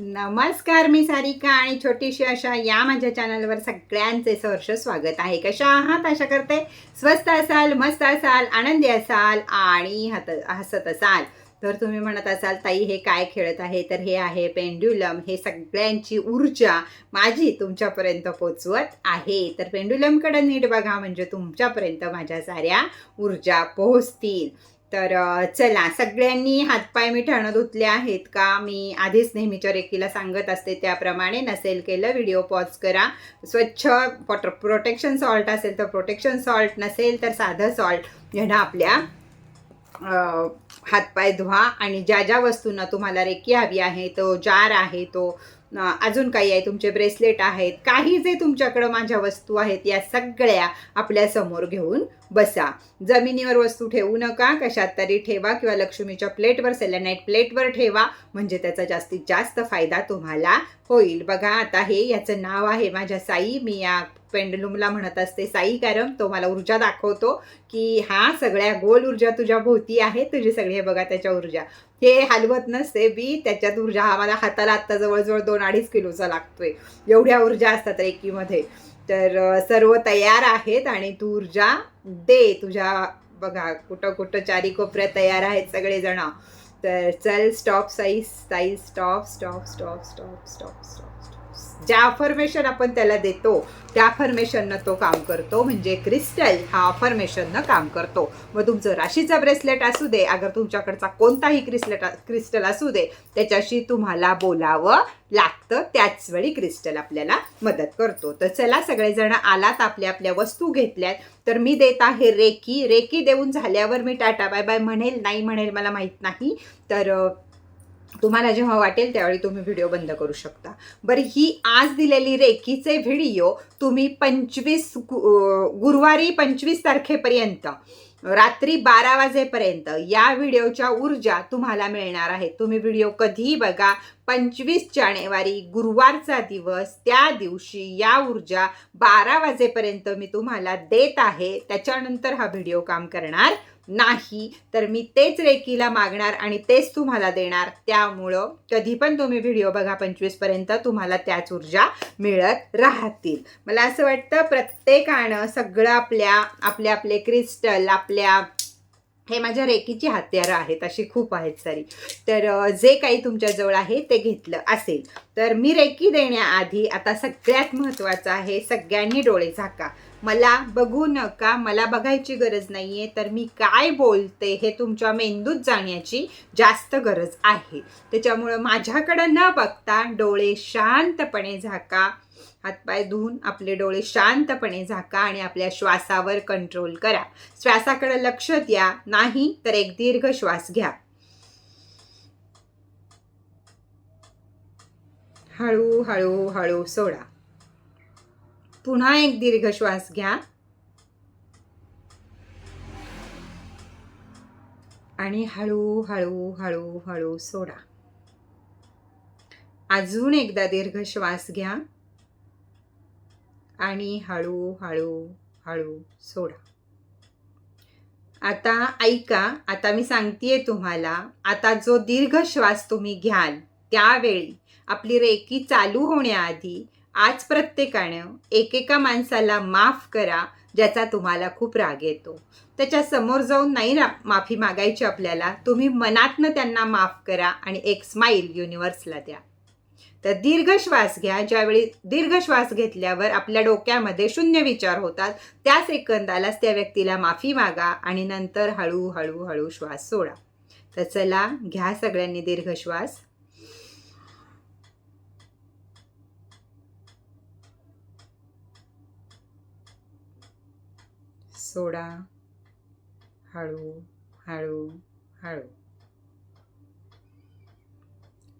नमस्कार मी सारिका आणि छोटीशी अशा या माझ्या चॅनलवर सगळ्यांचे सहर्ष स्वागत आहे. कशा आहात? आशा करते स्वस्त असाल मस्त असाल आनंदी असाल आणि हत हसत असाल. तर तुम्ही म्हणत असाल ताई हे काय खेळत आहे? तर हे आहे पेंड्युलम हे सगळ्यांची ऊर्जा माझी तुमच्यापर्यंत पोचवत आहे. तर पेंड्युलमकडे नीट बघा म्हणजे तुमच्यापर्यंत माझ्या साऱ्या ऊर्जा पोहोचतील. तर चला सगळ्यांनी हातपाय मी ठरणं धुतले आहेत का? मी आधीच नेहमीच्या रेकीला सांगत असते त्याप्रमाणे नसेल केलं व्हिडिओ पॉज करा. स्वच्छ पॉटर प्रोटेक्शन सॉल्ट असेल तर प्रोटेक्शन सॉल्ट नसेल तर साधं सॉल्ट. घेणं आपल्या हातपाय धुवा आणि ज्या ज्या वस्तूंना तुम्हाला रेकी हवी आहे तो जार आहे तो अजून काही आहे? तुमचे ब्रेसलेट आहेत. काही जे तुमच्याकडं माझ्या वस्तू आहेत या सगळ्या आपल्यासमोर घेऊन बसा. जमिनीवर वस्तू ठेवू नका कशात तरी ठेवा किंवा लक्ष्मीच्या प्लेटवर सेलेनाईट प्लेटवर ठेवा म्हणजे त्याचा जास्तीत जास्त फायदा तुम्हाला होईल. बघा आता हे याचं नाव आहे माझ्या साई मी या पेंडलूमला म्हणत असते साई कॅरम तो मला ऊर्जा दाखवतो की हा सगळ्या गोल ऊर्जा तुझ्या भोवती आहे तुझी सगळी हे बघा त्याच्या ऊर्जा. हे हलवत नसते बी त्याच्यात ऊर्जा हा मला हाताला आत्ता जवळजवळ दोन अडीच किलोचा लागतोय. एवढ्या ऊर्जा असतात रेकीमध्ये. तर सर्व तयार आहेत आणि तू ऊर्जा दे तुझ्या बघा कुठं कुठं चारी कोपऱ्या तयार आहेत सगळेजण. तर चल stop Sai Sai stop stop stop stop stop stop. ज्या अफर्मेशन आपण त्याला देतो त्या अफर्मेशननं तो काम करतो. म्हणजे क्रिस्टल हा अफर्मेशननं काम करतो. मग तुमचं राशीचं ब्रेसलेट असू दे अगर तुमच्याकडचा कोणताही क्रिस्लेट क्रिस्टल असू दे त्याच्याशी तुम्हाला बोलावं लागतं. त्याचवेळी क्रिस्टल आपल्याला मदत करतो. तर चला सगळेजण आलात आपल्या आपल्या वस्तू घेतल्यात. तर मी देत आहे रेकी. रेकी देऊन झाल्यावर मी टाटा बाय बाय म्हणेल नाही म्हणेल मला माहीत नाही. तर तुम्हाला जेव्हा वाटेल त्यावेळी तुम्ही व्हिडिओ बंद करू शकता. बरं ही आज दिलेली रेखीचे व्हिडिओ तुम्ही पंचवीस गुरुवारी पंचवीस तारखेपर्यंत रात्री बारा वाजेपर्यंत या व्हिडिओच्या ऊर्जा तुम्हाला मिळणार आहेत तुम्ही व्हिडिओ कधीही बघा पंचवीस जानेवारी गुरुवारचा दिवस त्या दिवशी या ऊर्जा बारा वाजेपर्यंत मी तुम्हाला देत आहे. त्याच्यानंतर हा व्हिडिओ काम करणार नाही तर मी तेच रेकीला मागणार आणि तेच तुम्हाला देणार. त्यामुळं कधी पण तुम्ही व्हिडिओ बघा पंचवीसपर्यंत तुम्हाला त्याच ऊर्जा मिळत राहतील. मला असं वाटतं प्रत्येकानं सगळं आपल्या आपले आपले क्रिस्टल आपल्या हे माझ्या रेकीची हत्यारं आहेत अशी खूप आहेत सारी. तर जे काही तुमच्याजवळ आहे ते घेतलं असेल. तर मी रेकी देण्याआधी आता सगळ्यात महत्त्वाचं आहे सगळ्यांनी डोळे झाका. मला बघू नका मला बघायची गरज नाही आहे तर मी काय बोलते हे तुमच्या मेंदूत जाण्याची जास्त गरज आहे. त्याच्यामुळं माझ्याकडं न बघता डोळे शांतपणे झाका हातपाय धुवून आपले डोळे शांतपणे झाका आणि आपल्या श्वासावर कंट्रोल करा. श्वासाकडे लक्ष द्या नाही तर एक दीर्घ श्वास घ्या. हळू हळू हळू सोडा. पुन्हा एक दीर्घ श्वास घ्या. आणि हळूहळू हळूहळू सोडा. अजून एकदा दीर्घ श्वास घ्या. आणि हळूहळू हळू हळू सोडा. आता ऐका आता मी सांगतेय तुम्हाला आता जो दीर्घ श्वास तुम्ही घ्याल त्यावेळी आपली रेकी चालू होण्याआधी आज प्रत्येकानं एकेका माणसाला माफ करा ज्याचा तुम्हाला खूप राग येतो. त्याच्यासमोर जाऊन नाही ना माफी मागायची आपल्याला तुम्ही मनातनं त्यांना माफ करा आणि एक स्माईल युनिवर्सला द्या. तर दीर्घ श्वास घ्या ज्यावेळी दीर्घ श्वास घेतल्यावर आपल्या डोक्यामध्ये शून्य विचार होतात त्या सेकंदालाच त्या व्यक्तीला माफी मागा आणि नंतर हळूहळू हळू श्वास सोडा. तर चला घ्या सगळ्यांनी दीर्घ श्वास. सोडा हळू हळू हळू.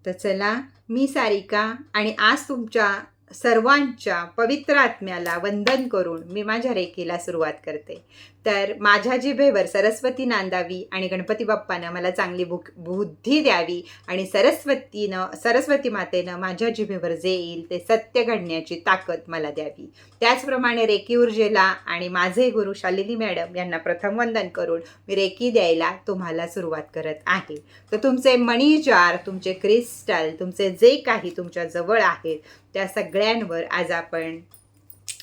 तर चला मी सारिका आणि आज तुमच्या सर्वांच्या पवित्र आत्म्याला वंदन करून मी माझ्या रेखेला सुरुवात करते. तर माझ्या जिभेवर सरस्वती नांदावी आणि गणपती बाप्पानं मला चांगली बुक बुद्धी द्यावी आणि सरस्वतीनं सरस्वती मातेनं माझ्या जिभेवर जे येईल ते सत्य घडण्याची ताकद मला द्यावी. त्याचप्रमाणे रेकी ऊर्जेला आणि माझे गुरु शालिनी मॅडम यांना प्रथम वंदन करून मी रेकी द्यायला तुम्हाला सुरुवात करत आहे. तर तुमचे मणी जार तुमचे क्रिस्टल तुमचे जे काही तुमच्या जवळ आहेत त्या सगळ्यांवर आज आपण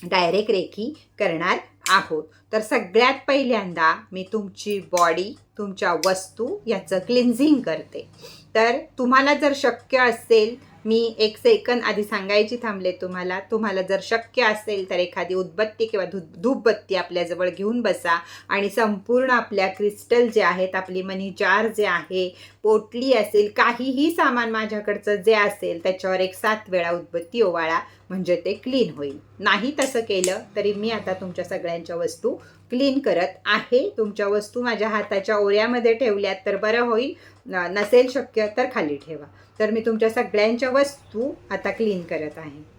डायरेक्ट रेखी करणार आहोत. तर सगळ्यात पहिल्यांदा मी तुमची बॉडी तुमच्या वस्तू याचं क्लिन्झिंग करते. तर तुम्हाला जर शक्य असेल मी एक सेकंद आधी सांगायची थांबले तुम्हाला. तुम्हाला जर शक्य असेल तर एखादी उदबत्ती किंवा धू धूपबत्ती आपल्याजवळ घेऊन बसा आणि संपूर्ण आपल्या क्रिस्टल जे आहेत आपली मनी जार जे आहे पोटली असेल काहीही सामान माझ्याकडचं जे असेल त्याच्यावर एक सात वेळा उदबत्ती ओवाळा म्हणजे ते क्लीन होईल. नाही तसं केलं तरी मी आता तुमच्या सगळ्यांच्या वस्तू क्लीन करत आहे. तुमच्या वस्तू माझ्या हाताच्या ओऱ्यामध्ये ठेवल्यात तर बरं होईल. नसेल शक्य तर खाली ठेवा. तर मी तुमच्या सगळ्यांच्या वस्तू आता क्लीन करत आहे.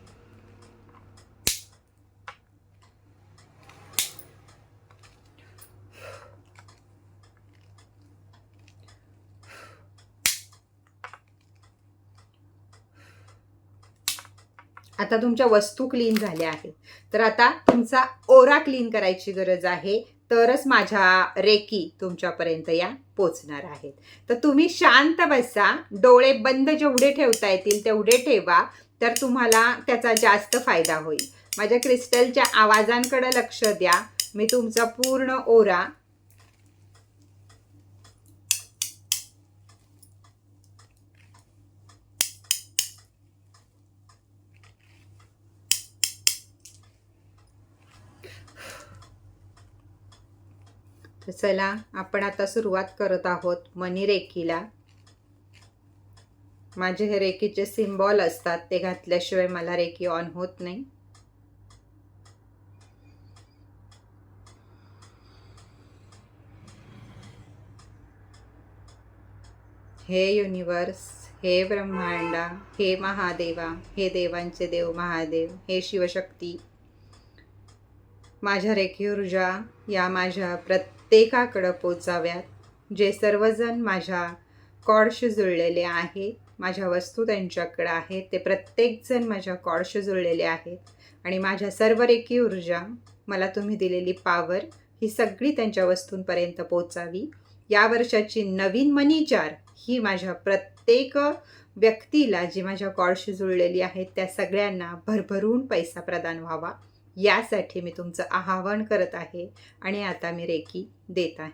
आता तुमच्या वस्तू क्लीन झाल्या आहेत. तर आता तुमचा ओरा क्लीन करायची गरज आहे. तरच माझ्या रेकी तुमच्यापर्यंत या पोचणार आहेत. तर तुम्ही शांत बसा. डोळे बंद जेवढे ठेवता येतील तेवढे ठेवा. तर तुम्हाला त्याचा जास्त फायदा होईल. माझ्या क्रिस्टलच्या आवाजांकडे लक्ष द्या. मी तुमचा पूर्ण ओरा तर चला आपण आता सुरुवात करत आहोत मनी रेखीला. माझे हे रेखीचे सिम्बॉल असतात ते घातल्याशिवाय मला रेखी ऑन होत नाही. हे युनिवर्स हे ब्रह्मांडा हे महादेवा हे देवांचे देव महादेव हे शिवशक्ती. माझ्या रेखी ऊर्जा या माझ्या प्रत्येकाकडं पोचाव्यात. जे सर्वजण माझ्या कॉडशी जुळलेले आहे माझ्या वस्तू त्यांच्याकडं आहेत ते प्रत्येकजण माझ्या कॉडशी जुळलेले आहेत. आणि माझ्या सर्व रेखी ऊर्जा मला तुम्ही दिलेली पावर ही सगळी त्यांच्या वस्तूंपर्यंत पोचावी. या वर्षाची नवीन मनी जार ही माझ्या प्रत्येक व्यक्तीला जी माझ्या कॉडशी जुळलेली आहेत त्या सगळ्यांना भरभरून पैसा प्रदान व्हावा. यासाठी मी तुमचं आवाहन करत आहे आणि आता मी रेकी देत आहे.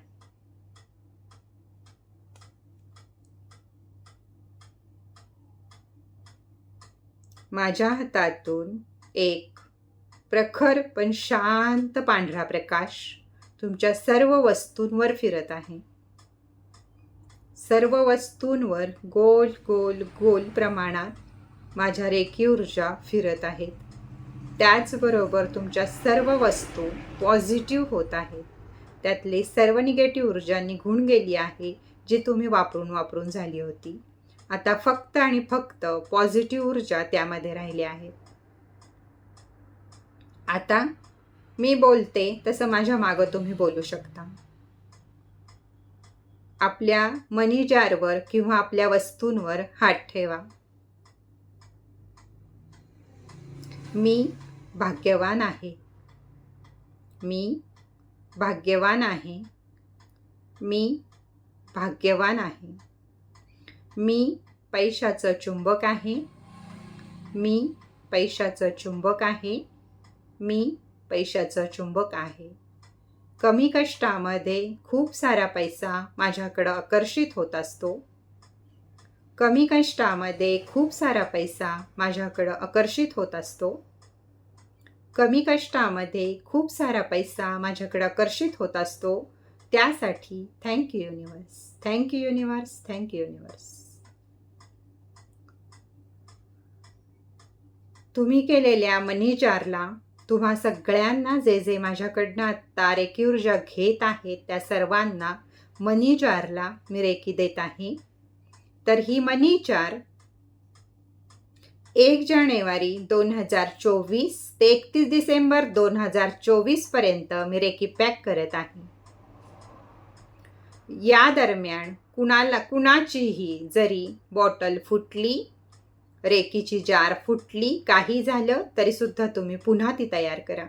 माझ्या हातातून एक प्रखर पण शांत पांढरा प्रकाश तुमच्या सर्व वस्तूंवर फिरत आहे. सर्व वस्तूंवर गोल गोल गोल प्रमाणात माझ्या रेखी ऊर्जा फिरत आहेत. त्याचबरोबर तुमच्या सर्व वस्तू पॉझिटिव्ह होत आहेत. त्यातली सर्व निगेटिव्ह ऊर्जा निघून गेली आहे जी तुम्ही वापरून वापरून झाली होती. आता फक्त आणि फक्त पॉझिटिव्ह ऊर्जा त्यामध्ये राहिली आहे. आता मी बोलते तसं माझ्या मागं तुम्ही बोलू शकता. आपल्या मनी जारवर किंवा आपल्या वस्तूंवर हात ठेवा. मी भाग्यवान आहे. मी भाग्यवान आहे. मी भाग्यवान आहे. मी पैशाचं चुंबक आहे. मी पैशाचं चुंबक आहे. मी पैशाचं चुंबक आहे. कमी कष्टामध्ये खूप सारा पैसा माझ्याकडं आकर्षित होत असतो. कमी कष्टामध्ये खूप सारा पैसा माझ्याकडं आकर्षित होत असतो. कमी कष्टामध्ये खूप सारा पैसा माझ्याकडं आकर्षित होत असतो त्यासाठी thank you universe thank you universe thank you universe तुम्ही केलेल्या मनी जारला तुम्हा सगळ्यांना जे जे माझ्याकडनं आत्ता रेकी ऊर्जा घेत आहेत त्या सर्वांना मनी जारला मी रेकी देत आहे. तर ही मनी जार एक जानेवारी दोन हजार चोवीस ते एकतीस डिसेंबर दोन हजार चोवीसपर्यंत मी रेकी पॅक करत आहे. या दरम्यान कुणाला कुणाचीही जरी बॉटल फुटली रेकीची जार फुटली काही झालं तरीसुद्धा तुम्ही पुन्हा ती तयार करा.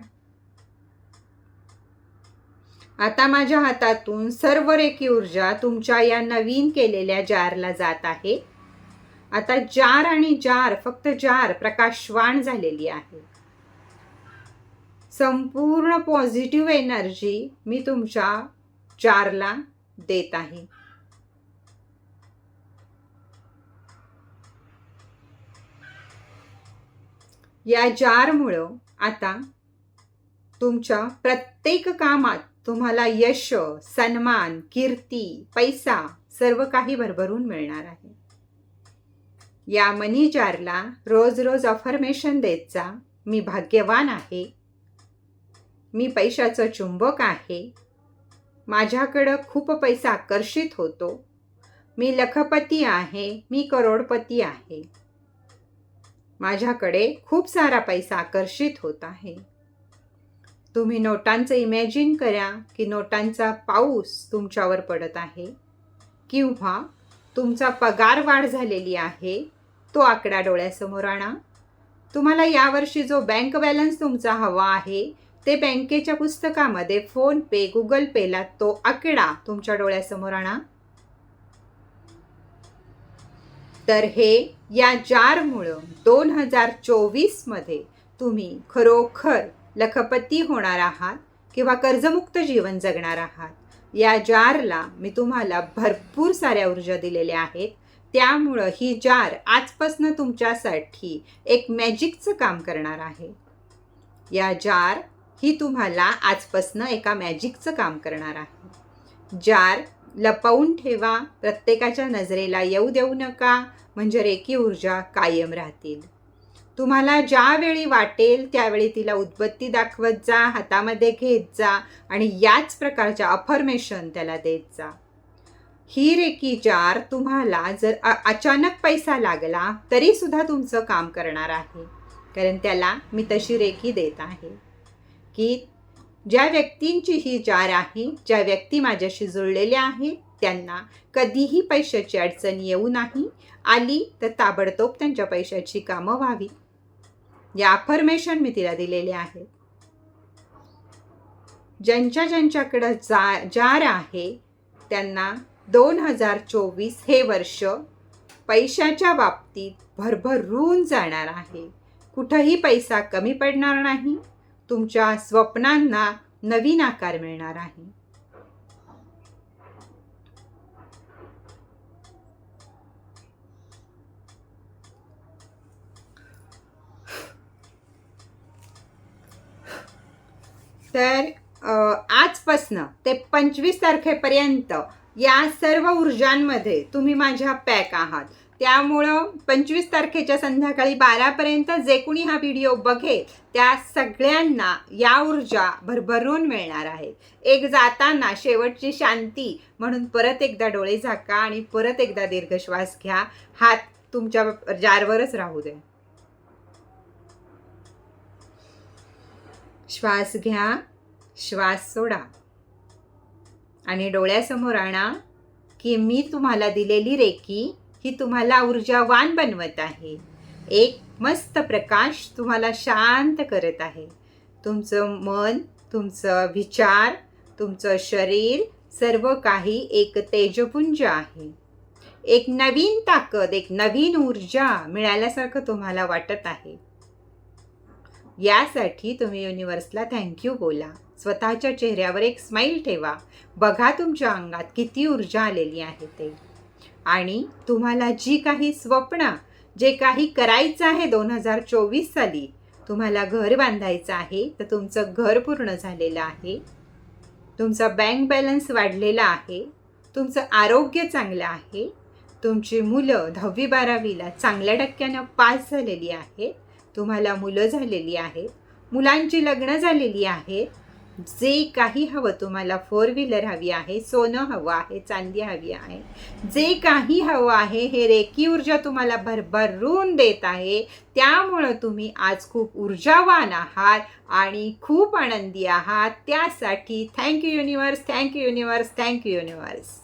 आता माझ्या हातातून सर्व रेकी ऊर्जा तुमच्या या नवीन केलेल्या जारला जात आहे. आता जार आणि जार फक्त जार प्रकाशवान झालेली आहे. संपूर्ण पॉझिटिव्ह एनर्जी मी तुमच्या जारला देत आहे. या जारमुळं आता तुमच्या प्रत्येक कामात तुम्हाला यश सन्मान कीर्ती पैसा सर्व काही भरभरून मिळणार आहे. या मनी जारला रोज रोज अफर्मेशन देत जा. मी भाग्यवान आहे. मी पैशाचं चुंबक आहे. माझ्याकडं खूप पैसा आकर्षित होतो. मी लखपती आहे. मी करोडपती आहे. माझ्याकडे खूप सारा पैसा आकर्षित होत आहे. तुम्ही नोटांचं इमॅजिन करा की नोटांचा पाऊस तुमच्यावर पडत आहे. किंवा तुमचा पगार वाढ झालेली आहे. तो आकडा डोळ्यासमोर आणा. तुम्हाला यावर्षी जो बँक बॅलन्स तुमचा हवा आहे ते बँकेच्या पुस्तकामध्ये फोनपे गुगल पेला तो आकडा तुमच्या डोळ्यासमोर आणा. तर हे या जारमुळं दोन हजार चोवीसमध्ये तुम्ही खरोखर लखपती होणार आहात किंवा कर्जमुक्त जीवन जगणार आहात. या जारला मी तुम्हाला भरपूर साऱ्या ऊर्जा दिलेल्या आहेत. त्यामुळं ही जार आजपासनं तुमच्यासाठी एक मॅजिकचं काम करणार आहे. या जार ही तुम्हाला आजपासनं एका मॅजिकचं काम करणार आहे. जार लपवून ठेवा प्रत्येकाच्या नजरेला येऊ देऊ नका म्हणजे रेकी ऊर्जा कायम राहतील. तुम्हाला ज्यावेळी वाटेल त्यावेळी तिला उद्बत्ती दाखवत जा हातामध्ये घेत जा आणि याच प्रकारच्या अफर्मेशन त्याला देत जा. ही रेकी जार तुम्हाला जर अचानक पैसा लागला तरी सुद्धा तुमचं काम करणार आहे. कारण त्याला मी तशी रेकी देत आहे. की ज्या व्यक्तींची ही जार आहे ज्या व्यक्ती माझ्याशी जुळलेल्या आहेत त्यांना कधीही पैशाची अडचण येऊ नाही आली तर ताबडतोब त्यांच्या पैशाची कामं व्हावी. या अफर्मेशन मी तिला दिलेले आहेत ज्यांच्या ज्यांच्याकडं जा जार आहे त्यांना दोन हजार चोवीस हे वर्ष पैशाच्या बाबतीत भरभरून जाणार आहे. कुठंही पैसा कमी पडणार नाही. तुमच्या स्वप्नांना नवीन आकार मिळणार आहे. तर आजपासनं ते पंचवीस तारखेपर्यंत या सर्व ऊर्जांमध्ये तुम्ही माझ्या पॅक आहात. त्यामुळं पंचवीस तारखेच्या संध्याकाळी बारापर्यंत जे कुणी हा व्हिडिओ बघेल त्या सगळ्यांना या ऊर्जा भरभरून मिळणार आहेत एक जाताना शेवटची शांती म्हणून परत एकदा डोळे झाका आणि परत एकदा दीर्घ श्वास घ्या. हात तुमच्या जारवरच राहू दे. श्वास घ्या. श्वास सोडा. आणि डोळ्यासमोर आणा की मी तुम्हाला दिलेली रेकी ही तुम्हाला ऊर्जावान बनवत आहे. एक मस्त प्रकाश तुम्हाला शांत करत आहे. तुमचं मन तुमचं विचार तुमचं शरीर सर्व काही एक तेजपुंज आहे. एक नवीन ताकद एक नवीन ऊर्जा मिळाल्यासारखं तुम्हाला वाटत आहे. यासाठी तुम्ही युनिवर्सला थँक्यू बोला. स्वतःच्या चेहऱ्यावर एक स्माईल ठेवा. बघा तुमच्या अंगात किती ऊर्जा आलेली आहे ते. आणि तुम्हाला जी काही स्वप्न जे काही करायचं आहे दोन हजार चोवीस साली तुम्हाला घर बांधायचं आहे तर तुमचं घर पूर्ण झालेलं आहे. तुमचा बँक बॅलन्स वाढलेला आहे. तुमचं आरोग्य चांगलं आहे. तुमची मुलं दहावी बारावीला चांगल्या टक्क्यानं पास झालेली आहे तुम्हाला मुलं झालेली आहेत. मुलांची लग्न झालेली आहेत. जे काही हवं तुम्हाला फोर व्हीलर हवी आहे सोनं हवं आहे चांदी हवी आहे. जे काही हवं आहे हे रेकी ऊर्जा तुम्हाला भरभरून देत आहे. त्यामुळं तुम्ही आज खूप ऊर्जावान आहात आणि खूप आनंदी आहात. त्यासाठी thank you universe thank you universe thank you universe